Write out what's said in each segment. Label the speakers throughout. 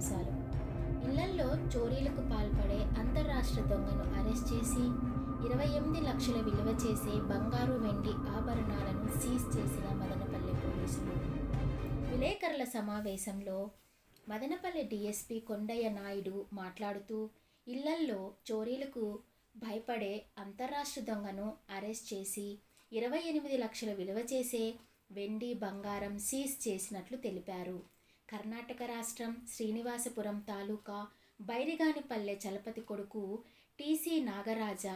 Speaker 1: అంశాలు ఇళ్ళల్లో చోరీలకు పాల్పడే అంతర్రాష్ట్ర దొంగను అరెస్ట్ చేసి ఇరవై ఎనిమిది లక్షల విలువ చేసే బంగారు వెండి ఆభరణాలను సీజ్ చేసిన మదనపల్లి పోలీసులు. విలేకరుల సమావేశంలో మదనపల్లి డిఎస్పి కొండయ్య నాయుడు మాట్లాడుతూ ఇళ్ళల్లో చోరీలకు భయపడే అంతర్రాష్ట్ర దొంగను అరెస్ట్ చేసి ఇరవై ఎనిమిది లక్షల విలువ చేసే వెండి బంగారం సీజ్ చేసినట్లు తెలిపారు. కర్ణాటక రాష్ట్రం శ్రీనివాసపురం తాలూకా బైరిగానిపల్లె చలపతి కొడుకు టీసీ నాగరాజ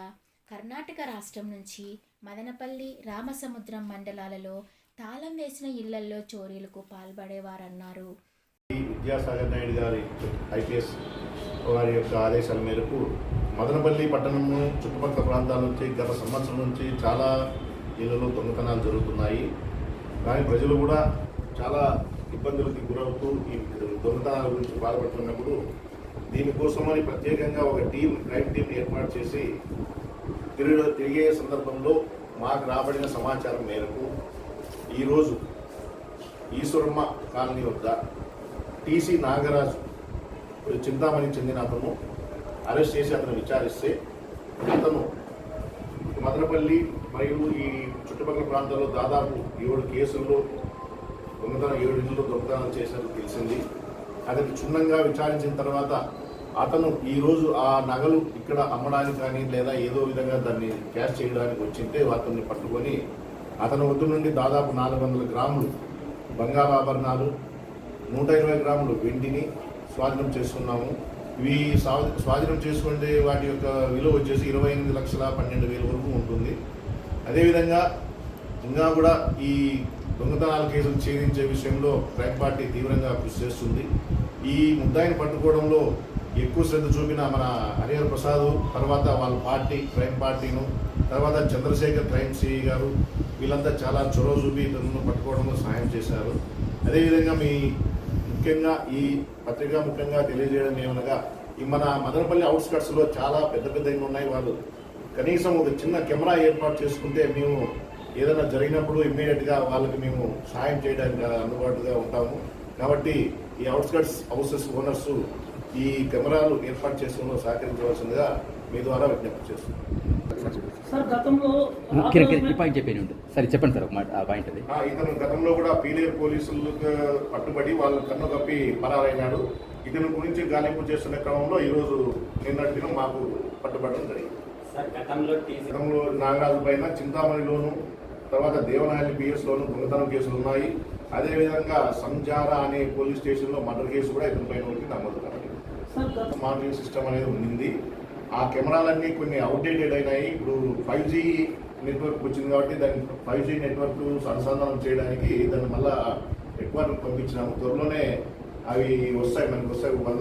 Speaker 1: కర్ణాటక రాష్ట్రం నుంచి మదనపల్లి రామసముద్రం మండలాలలో తాళం వేసిన ఇళ్ళల్లో చోరీలకు పాల్పడేవారన్నారు.
Speaker 2: విద్యాసాగర్ నాయుడు గారి ఐపీఎస్ వారి యొక్క ఆదేశాల మేరకు మదనపల్లి పట్టణము చుట్టుపక్కల ప్రాంతాల నుంచి గత సంవత్సరం నుంచి చాలా ఇళ్ళలో దొంగతనాలు జరుగుతున్నాయి. కానీ ప్రజలు కూడా చాలా ఇబ్బందులకి గురవుతూ ఈ దొంగతనాల గురించి బాధపడుతున్నప్పుడు దీనికోసమని ప్రత్యేకంగా ఒక టీం క్రైమ్ టీం ఏర్పాటు చేసి తిరిగి తిరిగే సందర్భంలో మాకు రాబడిన సమాచారం మేరకు ఈరోజు ఈశ్వరమ్మ కాలనీ వద్ద టీసీ నాగరాజు చింతామణి చెందిన అతను అరెస్ట్ చేసి అతను విచారిస్తే అతను మదనపల్లి మరియు ఈ చుట్టుపక్కల ప్రాంతాల్లో దాదాపు ఏడు కేసుల్లో దొంగతనం ఏడు ఇళ్ళు దొంగతనం చేసినట్టు తెలిసింది. అతను క్షుణ్ణంగా విచారించిన తర్వాత అతను ఈరోజు ఆ నగలు ఇక్కడ అమ్మడానికి కానీ లేదా ఏదో విధంగా దాన్ని క్యాష్ చేయడానికి వచ్చింటే అతన్ని పట్టుకొని అతని వద్ద నుండి దాదాపు నాలుగు వందల గ్రాములు బంగారాభరణాలు నూట ఇరవై గ్రాములు వెండిని స్వాధీనం చేసుకున్నాము ఇవి స్వా- స్వాధీనం చేసుకుంటే వాటి యొక్క విలువ వచ్చేసి ఇరవై ఎనిమిది లక్షల పన్నెండు వేల వరకు ఉంటుంది. అదేవిధంగా ఇంకా కూడా ఈ దొంగతనాల కేసులు ఛేదించే విషయంలో క్రైమ్ పార్టీ తీవ్రంగా కృషి చేస్తుంది. ఈ ముద్దాయిని పట్టుకోవడంలో ఎక్కువ శ్రద్ధ చూపిన మన హరిహర ప్రసాద్ తర్వాత వాళ్ళ పార్టీ క్రైమ్ పార్టీను తర్వాత చంద్రశేఖర్ క్రైమ్ సిఐ గారు వీళ్ళంతా చాలా చొరవ చూపి ఇతను పట్టుకోవడంలో సహాయం చేశారు. అదేవిధంగా మీ ముఖ్యంగా ఈ పత్రిక ముఖ్యంగా తెలియజేయడం ఏమనగా ఈ మన మదనపల్లి అవుట్స్కట్స్లో చాలా పెద్ద పెద్దవి ఉన్నాయి వాళ్ళు. కనీసం ఒక చిన్న కెమెరా ఏర్పాటు చేసుకుంటే మేము ఏదైనా జరిగినప్పుడు ఇమ్మీడియట్గా వాళ్ళకి మేము సహాయం చేయడానికి అందుబాటుగా ఉంటాము. కాబట్టి ఈ అవుట్స్కట్స్ హౌసెస్ ఓనర్స్ ఈ కెమెరాలు ఏర్పాటు చేసుకుని సహకరించవలసిందిగా మీ ద్వారా విజ్ఞప్తి చేస్తున్నాం.
Speaker 3: పాయింట్ సరే చెప్పండి సార్ ఒక మాట ఆ పాయింట్ అది.
Speaker 2: ఆ, ఇతను గతంలో కూడా పీలేరు పోలీసులకు పట్టుబడి వాళ్ళు కన్ను కప్పి పరారైనాడు. ఇతని గురించి గాలింపు చేస్తున్న క్రమంలో ఈరోజు నిన్నటి దినం మాకు పట్టుబడడం జరిగింది.
Speaker 4: సార్ గతంలో టీసీ
Speaker 2: గతంలో నాగరాజు పైన చింతామణిలోను తర్వాత దేవనాయని పిఎస్ లోను దొంగతనం కేసులు ఉన్నాయి. అదేవిధంగా సంజారా అనే పోలీస్ స్టేషన్లో మర్డర్ కేసు కూడా ఇతని పైన ఒకటి నమోదు
Speaker 5: గత
Speaker 2: మానిటరింగ్ సిస్టమ్ అనేది ఉంది ఆ కెమెరాలన్నీ కొన్ని అవుట్డేటెడ్ అయినాయి. ఇప్పుడు ఫైవ్ జీ నెట్వర్క్ వచ్చింది కాబట్టి దాన్ని ఫైవ్ జీ నెట్వర్క్ అనుసంధానం చేయడానికి దాన్ని మళ్ళా ఎక్కువ పంపించినాము. త్వరలోనే అవి వస్తాయి మనకి వస్తాయి. వంద